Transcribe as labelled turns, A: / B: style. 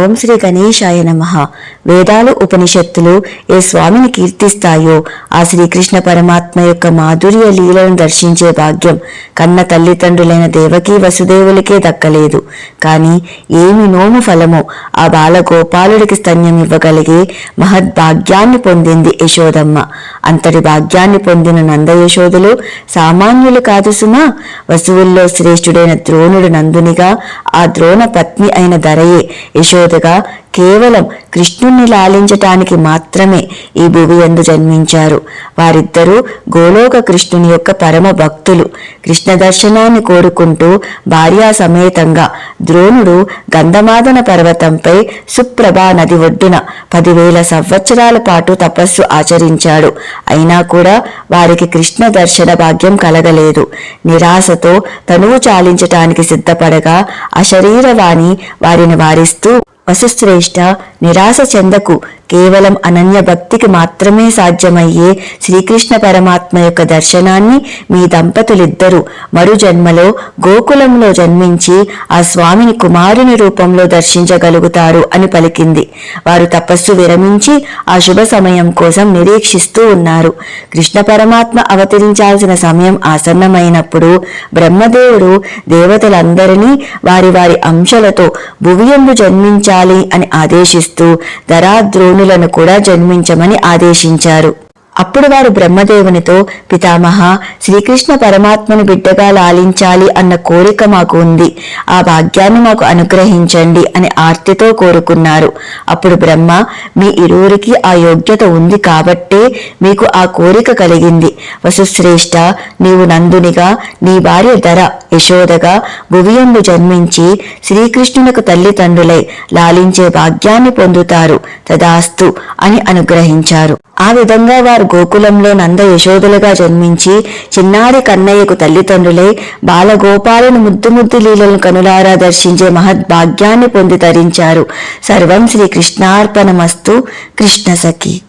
A: ఓం శ్రీ గణేశాయ నమ. వేదాలు ఉపనిషత్తులు ఏ స్వామిని కీర్తిస్తాయో ఆ శ్రీకృష్ణ పరమాత్మ యొక్క మాధుర్య లీలను దర్శించే భాగ్యం కన్న తల్లిదండ్రులైన దేవకీ వసుదేవులకే దక్కలేదు. కానీ ఏమి నోము ఫలమో ఆ బాలగోపాలుడికి స్తన్యం ఇవ్వగలిగే మహద్భాగ్యాన్ని పొందింది యశోదమ్మ. అంతటి భాగ్యాన్ని పొందిన నందయశోదులు సామాన్యులు కాదు సుమా. వసువుల్లో శ్రేష్ఠుడైన ద్రోణుడు నందునిగా ఆ ద్రోణ పత్ని అయిన ధరయే యశోదగా కేవలం కృష్ణుణ్ణి లాలించటానికి మాత్రమే ఈ భువి ఎందు జన్మించారు. వారిద్దరూ గోలోక కృష్ణుని యొక్క పరమ భక్తులు. కృష్ణ దర్శనాన్ని కోరుకుంటూ భార్యా సమేతంగా ద్రోణుడు గంధమాదన పర్వతంపై సుప్రభా నది ఒడ్డున పదివేల సంవత్సరాల పాటు తపస్సు ఆచరించాడు. అయినా కూడా వారికి కృష్ణ దర్శన భాగ్యం కలగలేదు. నిరాశతో తనువు చాలించటానికి సిద్ధపడగా అశరీరవాణి వారిని వారిస్తూ వసుశ్రేష్ఠ నిరాశ చెందకు కేవలం అనన్య భక్తికి మాత్రమే సాధ్యమయ్యే శ్రీకృష్ణ పరమాత్మ యొక్క దర్శనాన్ని మీ దంపతులిద్దరూ మరు జన్మలో గోకులంలో జన్మించి ఆ స్వామిని కుమారుని రూపంలో దర్శించగలుగుతారు అని పలికింది. వారు తపస్సు విరమించి ఆ శుభ సమయం కోసం నిరీక్షిస్తూ ఉన్నారు. కృష్ణ పరమాత్మ అవతరించాల్సిన సమయం ఆసన్నమైనప్పుడు బ్రహ్మదేవుడు దేవతలందరినీ వారి వారి అంశలతో భువియందు జన్మించాలి అని ఆదేశిస్తూ ధరాద్రోణులను కూడా జన్మించమని ఆదేశించారు. అప్పుడు వారు బ్రహ్మదేవునితో పితామహ శ్రీకృష్ణ పరమాత్మను బిడ్డగా లాలించాలి అన్న కోరిక మాకు ఉంది. ఆ భాగ్యాన్ని మాకు అనుగ్రహించండి అని ఆర్తితో కోరుకున్నారు. అప్పుడు బ్రహ్మ మీ ఇరువురికి ఆ యోగ్యత ఉంది కాబట్టే మీకు ఆ కోరిక కలిగింది. వసుశ్రేష్ఠ నీవు నందునిగా నీ భార్య ధర యశోదగా భువియందు జన్మించి శ్రీకృష్ణునకు తల్లిదండ్రులై లాలించే భాగ్యాన్ని పొందుతారు తదాస్తు అని అనుగ్రహించారు. ఆ విధంగా వారు గోకులంలో నంద యశోదులుగా జన్మించి చిన్నారి కన్నయ్యకు తల్లిదండ్రులై బాలగోపాలను ముద్దు ముద్దు లీలను కనులారా దర్శించే మహద్భాగ్యాన్ని పొంది తరించారు. సర్వం శ్రీ కృష్ణార్పణమస్తు కృష్ణ సఖి